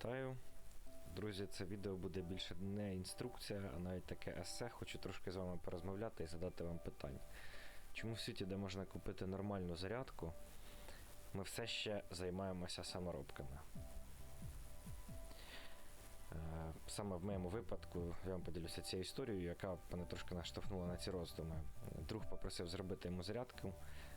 Вітаю. Друзі, це відео буде більше не інструкція, а навіть таке есе. Хочу трошки з вами порозмовляти і задати вам питання. Чому в світі, де можна купити нормальну зарядку, ми все ще займаємося саморобками? Е, Саме в моєму випадку я вам поділюся цією історією, яка мене трошки наштовхнула на ці роздуми. Друг попросив зробити йому зарядку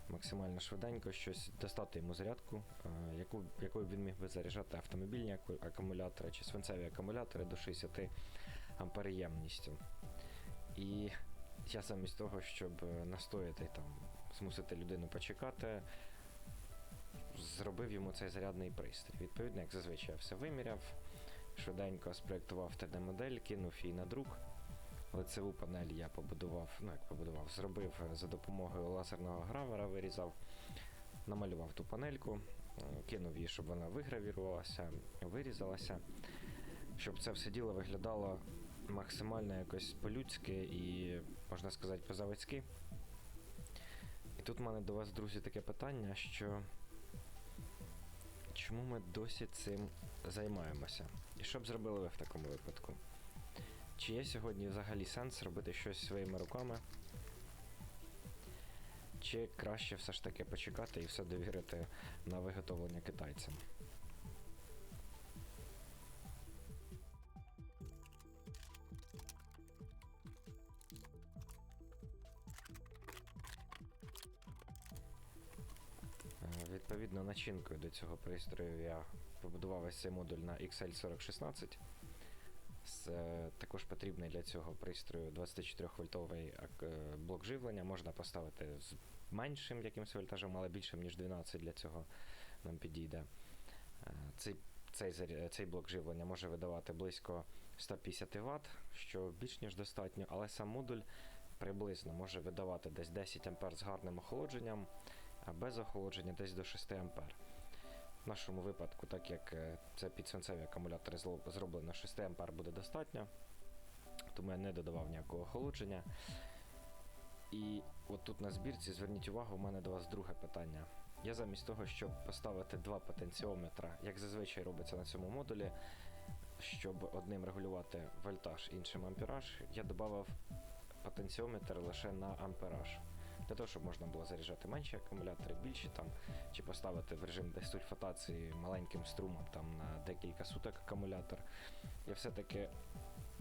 максимально швиденько, щось достати йому зарядку, е, яку, якою він міг би заряджати автомобільні акумулятори чи свинцеві акумулятори до 60 ампер ємністю. І я замість того, щоб е, настояти там, змусити людину почекати, зробив йому цей зарядний пристрій. Відповідно, як зазвичай я все виміряв, швиденько спроєктував 3D-модель, кинув її на друк. Лицеву панель я побудував, ну як побудував, зробив е, за допомогою лазерного гравера, вирізав, намалював ту панельку, е, кинув її, щоб вона вигравірувалася, вирізалася, щоб це все діло виглядало максимально якось по-людськи і, можна сказати, по-заводськи. І тут в мене до вас, друзі, таке питання, що чому ми досі цим займаємося? І що б зробили ви в такому випадку? Чи є сьогодні взагалі сенс робити щось своїми руками? Чи краще все ж таки почекати і все довірити на виготовлення китайцям? Е, Відповідно, начинкою до цього пристрою я побудував ось цей модуль на XL4016. Е, також потрібний для цього пристрою 24-вольтовий е, блок живлення. Можна поставити з меншим якимось вольтажем, але більшим, ніж 12 для цього нам підійде. Е, Цей, цей, цей блок живлення може видавати близько 150 Вт, що більш ніж достатньо, але сам модуль приблизно може видавати десь 10 А з гарним охолодженням, а без охолодження десь до 6 А. В нашому випадку, так як е, це підсвинцеві акумулятори зроблено 6 А буде достатньо, тому я не додавав ніякого охолодження. І от тут на збірці, зверніть увагу, у мене до вас друге питання. Я замість того, щоб поставити два потенціометра, як зазвичай робиться на цьому модулі, щоб одним регулювати вольтаж, іншим ампераж, я додав потенціометр лише на ампераж. Для того, щоб можна було заряджати менші акумулятори, більші там, чи поставити в режим десульфатації маленьким струмом там, на декілька суток акумулятор. Я все-таки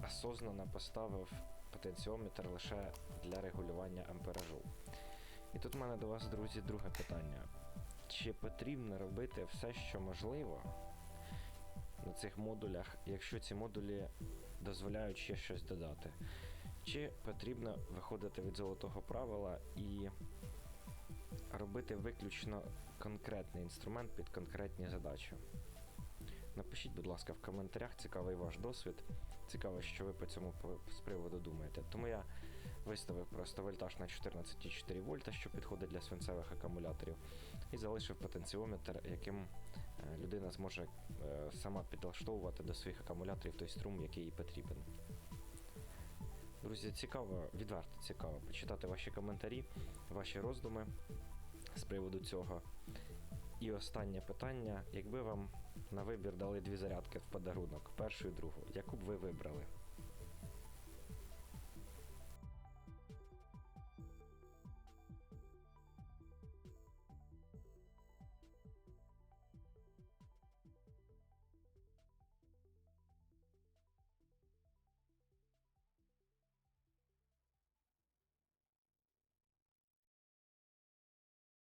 осознанно поставив потенціометр лише для регулювання амперажу. І тут в мене до вас, друзі, друге питання. Чи потрібно робити все, що можливо на цих модулях, якщо ці модулі дозволяють ще щось додати? Чи потрібно виходити від золотого правила і робити виключно конкретний інструмент під конкретні задачі? Напишіть, будь ласка, в коментарях, цікавий ваш досвід. Цікаво, що ви по цьому з приводу думаєте. Тому я виставив просто вольтаж на 14,4 вольта, що підходить для свинцевих акумуляторів, і залишив потенціометр, яким е, людина зможе е, сама підлаштовувати до своїх акумуляторів той струм, який їй потрібен. Друзі, цікаво, відверто цікаво почитати ваші коментарі, ваші роздуми з приводу цього. І останнє питання: якби вам на вибір дали дві зарядки в подарунок, першу і другу, яку б ви вибрали?